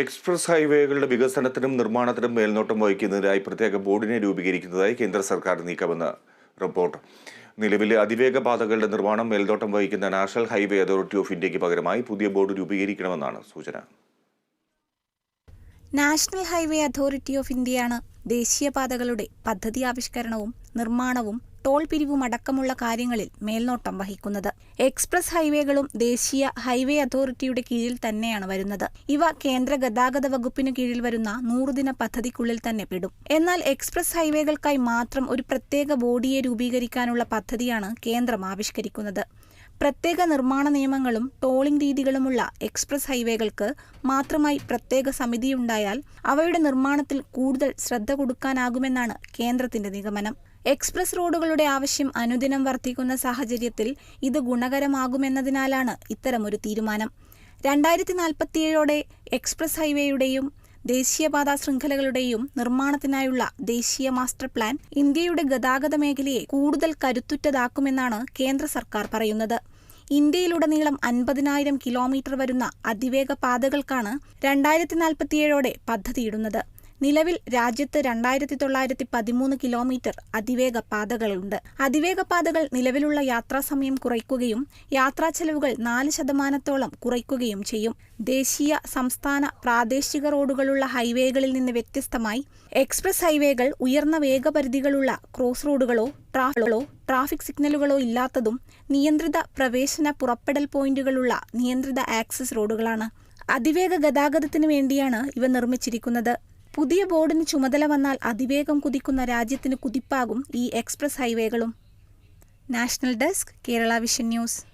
Express ഹൈവേകളുടെ വികസനത്തിനും നിർമ്മാണത്തിനും മേൽനോട്ടം വഹിക്കുന്നതിനായി പ്രത്യേക ബോർഡിനെ രൂപീകരിക്കുന്നതായി കേന്ദ്ര സർക്കാർ നീക്കമെന്ന് റിപ്പോർട്ട്. നിലവിലെ അതിവേഗ പാതകളുടെ നിർമ്മാണം മേൽനോട്ടം വഹിക്കുന്ന നാഷണൽ ഹൈവേ അതോറിറ്റി ഓഫ് ഇന്ത്യയ്ക്ക് പകരമായി പുതിയ ബോർഡ് രൂപീകരിക്കണമെന്നാണ് സൂചന. നാഷണൽ ഹൈവേ അതോറിറ്റി ഓഫ് ഇന്ത്യയാണ് ദേശീയപാതകളുടെ പദ്ധതി ആവിഷ്കരണവും നിർമ്മാണവും ടോൾ പിരിവും അടക്കമുള്ള കാര്യങ്ങളിൽ മേൽനോട്ടം വഹിക്കുന്നത്. എക്സ്പ്രസ് ഹൈവേകളും ദേശീയ ഹൈവേ അതോറിറ്റിയുടെ കീഴിൽ തന്നെയാണ് വരുന്നത്. ഇവ കേന്ദ്ര ഗതാഗത വകുപ്പിന് കീഴിൽ വരുന്ന നൂറുദിന പദ്ധതിക്കുള്ളിൽ തന്നെ പെടും. എന്നാൽ എക്സ്പ്രസ് ഹൈവേകൾക്കായി മാത്രം ഒരു പ്രത്യേക ബോഡിയെ രൂപീകരിക്കാനുള്ള പദ്ധതിയാണ് കേന്ദ്രം ആവിഷ്കരിക്കുന്നത്. പ്രത്യേക നിർമ്മാണ നിയമങ്ങളും ടോളിംഗ് രീതികളുമുള്ള എക്സ്പ്രസ് ഹൈവേകൾക്ക് മാത്രമായി പ്രത്യേക സമിതിയുണ്ടായാൽ അവയുടെ നിർമ്മാണത്തിൽ കൂടുതൽ ശ്രദ്ധ കൊടുക്കാനാകുമെന്നാണ് കേന്ദ്രത്തിന്റെ നിഗമനം. എക്സ്പ്രസ് റോഡുകളുടെ ആവശ്യം അനുദിനം വർദ്ധിക്കുന്ന സാഹചര്യത്തിൽ ഇത് ഗുണകരമാകുമെന്നതിനാലാണ് ഇത്തരമൊരു തീരുമാനം. രണ്ടായിരത്തി നാൽപ്പത്തിയേഴോടെ എക്സ്പ്രസ് ഹൈവേയുടെയും ദേശീയപാത ശൃംഖലകളുടെയും നിർമ്മാണത്തിനായുള്ള ദേശീയ മാസ്റ്റർ പ്ലാൻ ഇന്ത്യയുടെ ഗതാഗത മേഖലയെ കൂടുതൽ കരുത്തുറ്റതാക്കുമെന്നാണ് കേന്ദ്ര സർക്കാർ പറയുന്നത്. ഇന്ത്യയിലുടനീളം അൻപതിനായിരം കിലോമീറ്റർ വരുന്ന അതിവേഗ പാതകൾക്കാണ് രണ്ടായിരത്തി നാൽപ്പത്തിയേഴോടെ പദ്ധതിയിടുന്നത്. നിലവിൽ രാജ്യത്ത് രണ്ടായിരത്തി തൊള്ളായിരത്തി പതിമൂന്ന് കിലോമീറ്റർ അതിവേഗ പാതകളുണ്ട്. അതിവേഗ പാതകൾ നിലവിലുള്ള യാത്രാ സമയം കുറയ്ക്കുകയും യാത്രാ ചെലവുകൾ നാല് ശതമാനത്തോളം കുറയ്ക്കുകയും ചെയ്യും. ദേശീയ സംസ്ഥാന പ്രാദേശിക റോഡുകളുള്ള ഹൈവേകളിൽ നിന്ന് വ്യത്യസ്തമായി എക്സ്പ്രസ് ഹൈവേകൾ ഉയർന്ന വേഗപരിധികളുള്ള ക്രോസ് റോഡുകളോ ട്രാഫികളോ ട്രാഫിക് സിഗ്നലുകളോ ഇല്ലാത്തതും നിയന്ത്രിത പ്രവേശന പുറപ്പെടൽ പോയിന്റുകളുള്ള നിയന്ത്രിത ആക്സസ് റോഡുകളാണ്. അതിവേഗ ഗതാഗതത്തിനു വേണ്ടിയാണ് ഇവ നിർമ്മിച്ചിരിക്കുന്നത്. പുതിയ ബോർഡിന് ചുമതല വന്നാൽ അതിവേഗം കുതിക്കുന്ന രാജ്യത്തിന് കുതിപ്പാകും ഈ express ഹൈവേകളും. National desk Kerala vision news.